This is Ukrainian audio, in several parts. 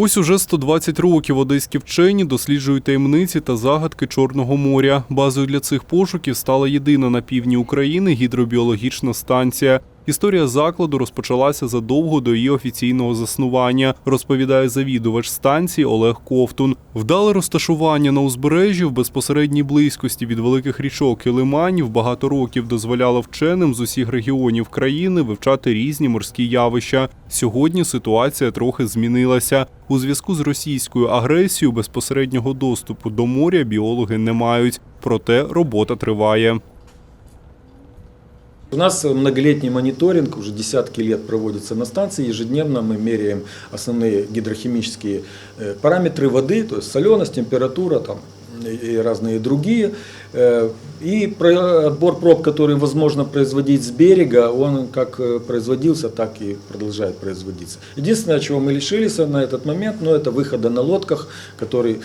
Ось уже 120 років одеські вчені досліджують таємниці та загадки Чорного моря. Базою для цих пошуків стала єдина на півдні України гідробіологічна станція. Історія закладу розпочалася задовго до її офіційного заснування, розповідає завідувач станції Олег Ковтун. Вдале розташування на узбережжі в безпосередній близькості від великих річок і лиманів багато років дозволяло вченим з усіх регіонів країни вивчати різні морські явища. Сьогодні ситуація трохи змінилася. У зв'язку з російською агресією безпосереднього доступу до моря біологи не мають. Проте робота триває. У нас многолетний мониторинг, уже десятки лет проводится на станции. Ежедневно мы меряем основные гидрохимические э, параметры воды, то есть соленость, температура там, и разные другие. Э, И отбор проб, который возможно производить с берега, он как э, производился, так и продолжает производиться. Единственное, чего мы лишились на этот момент, ну, это выхода на лодках, который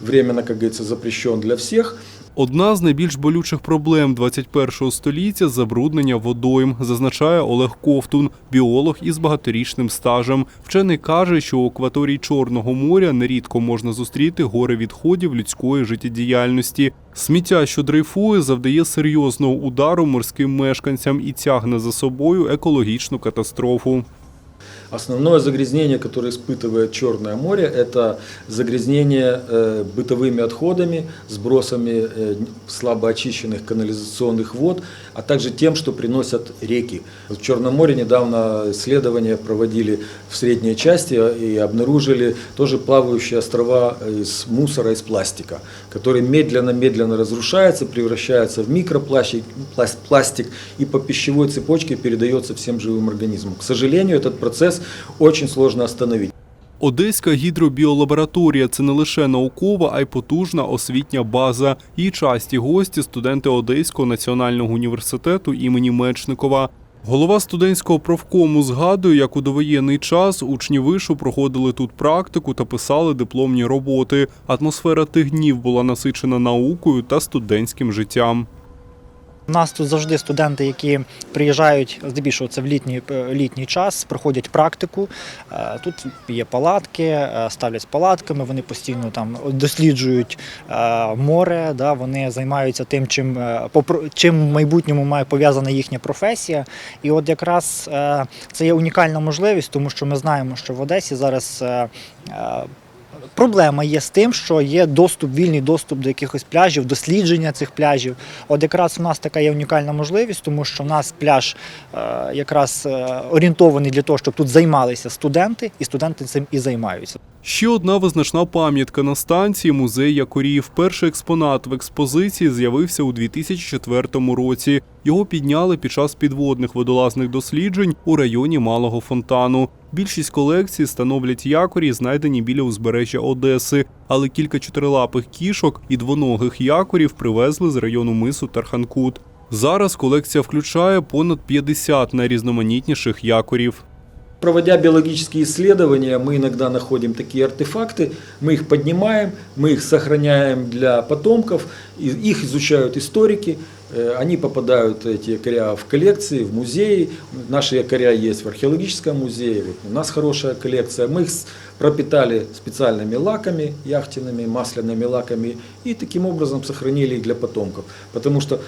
временно, как говорится, запрещен для всех. Одна з найбільш болючих проблем 21-го століття забруднення водойм, зазначає Олег Ковтун, біолог із багаторічним стажем. Вчений каже, що у акваторії Чорного моря нерідко можна зустріти гори відходів людської життєдіяльності. Сміття, що дрейфує, завдає серйозного удару морським мешканцям і тягне за собою екологічну катастрофу. Основное загрязнение, которое испытывает Черное море, это загрязнение э, бытовыми отходами, сбросами э, слабо очищенных канализационных вод, а также тем, что приносят реки. В Черном море недавно исследования проводили в средней части и обнаружили тоже плавающие острова из мусора, из пластика, который медленно-медленно разрушается, превращается в микропластик пласт- пластик и по пищевой цепочке передается всем живым организмам. К сожалению, этот процесс очень сложно остановить. Одеська гідробіолабораторія це не лише наукова, а й потужна освітня база. Її часті гості студенти Одеського національного університету імені Мечникова. Голова студентського профкому згадує, як у довоєнний час учні вишу проходили тут практику та писали дипломні роботи. Атмосфера тих днів була насичена наукою та студентським життям. У нас тут завжди студенти, які приїжджають здебільшого це в літній, е, літній час, проходять практику. Е, Тут є палатки, е, ставлять палатками, вони постійно там досліджують море, да, вони займаються тим, чим, чим в майбутньому має пов'язана їхня професія. І от якраз це є унікальна можливість, тому що ми знаємо, що в Одесі зараз. Проблема є з тим, що є доступ, вільний доступ до якихось пляжів, дослідження цих пляжів. От якраз у нас така є унікальна можливість, тому що в нас пляж е, якраз е, орієнтований для того, щоб тут займалися студенти, і студенти цим і займаються. Ще одна визначна пам'ятка на станції музей якорів. Перший експонат в експозиції з'явився у 2004 році. Його підняли під час підводних водолазних досліджень у районі Малого фонтану. Більшість колекцій становлять якорі, знайдені біля узбережжя Одеси, але кілька чотирилапих кішок і двоногих якорів привезли з району мису Тарханкут. Зараз колекція включає понад 50 найрізноманітніших якорів. Проводя биологические исследования, мы иногда находим такие артефакты, мы их поднимаем, мы их сохраняем для потомков, их изучают историки, э, они попадают, эти якоря, в коллекции, в музеи. Наши якоря есть в археологическом музее, у нас хорошая коллекция. Мы их пропитали специальными лаками, яхтенными, масляными лаками, и таким образом сохранили их для потомков. Потому что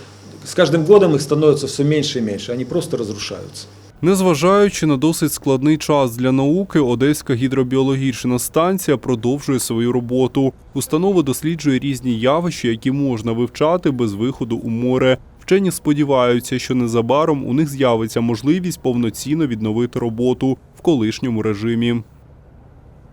с каждым годом их становится все меньше и меньше, они просто разрушаются. Незважаючи на досить складний час для науки, Одеська гідробіологічна станція продовжує свою роботу. Установа досліджує різні явища, які можна вивчати без виходу у море. Вчені сподіваються, що незабаром у них з'явиться можливість повноцінно відновити роботу в колишньому режимі.